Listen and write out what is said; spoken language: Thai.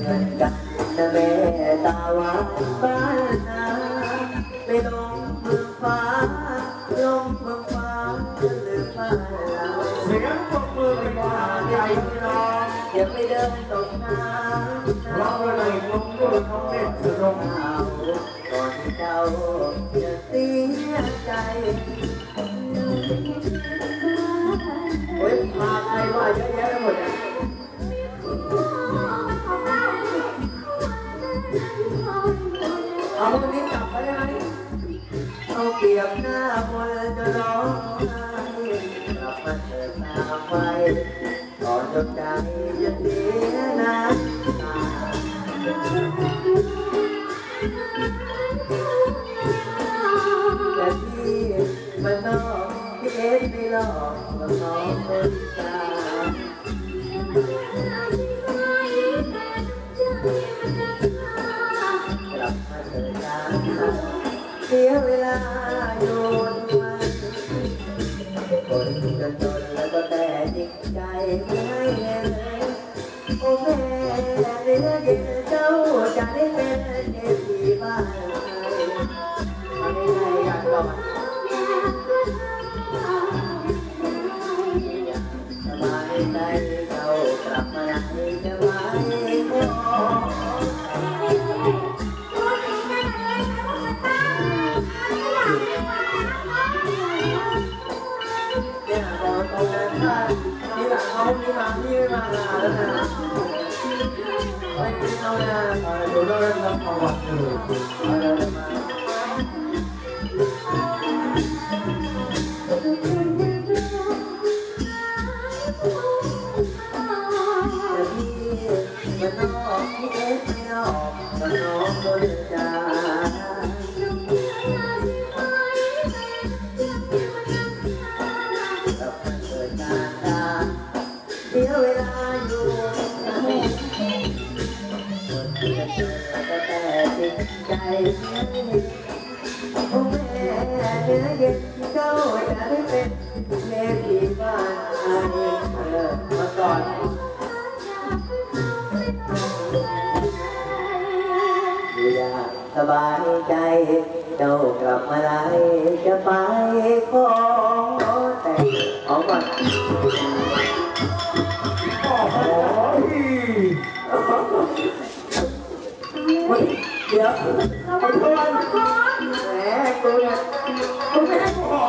เงินกันแม่ตาหวานบ้านนาไปลงเมืองฟ้าลงเมืองฟ้าลืมบ้านเราเสียงปรบมือเป็นกำลังใจพี่น้องอย่าไปเดินตกน้ำร้องเลยลงด้วยน้องเล่นสนุกก่อนที่เจ้าจะเสียใจโอ้ยพาใครมาเยอะแยะไปหมด คนนี้กลับไปได้ไหมเอาเปรียบหน้ามนจะร้องไห้กลับมาเถิดตามไปก่อนจนใจจะเสียน้ำตาแต่ที่มันนอกที่เอ็นไม่หลอกกับน้องคนตา เสียเวลาโยนมันคนจนจนแล้วก็แต่จิตใจไม่เลยโอ้แม่เนื้อเย็นเจ้าจะได้เป็นเอฟีบ้านไทยทำยังไงกันก่อนสบายใจเจ้ากลับมาไหนจะ ที่หลังเขามีมาที่ไม่มางานแล้วนะไสียเวลาอยู่นะคนที่จะเจก็แต่จิตใจโอ้แม่เนื้อเย็นเจ้าจะได้เป็นเมพีบ้านไทยเออมาก่อนอยู่อยางสบายใจ เจ้ากลับมาไลจะไปขอแต่เอาก่อน เดี๋ยวขอโทษแหมกูเนี่ยกูไม่ได้หอมก่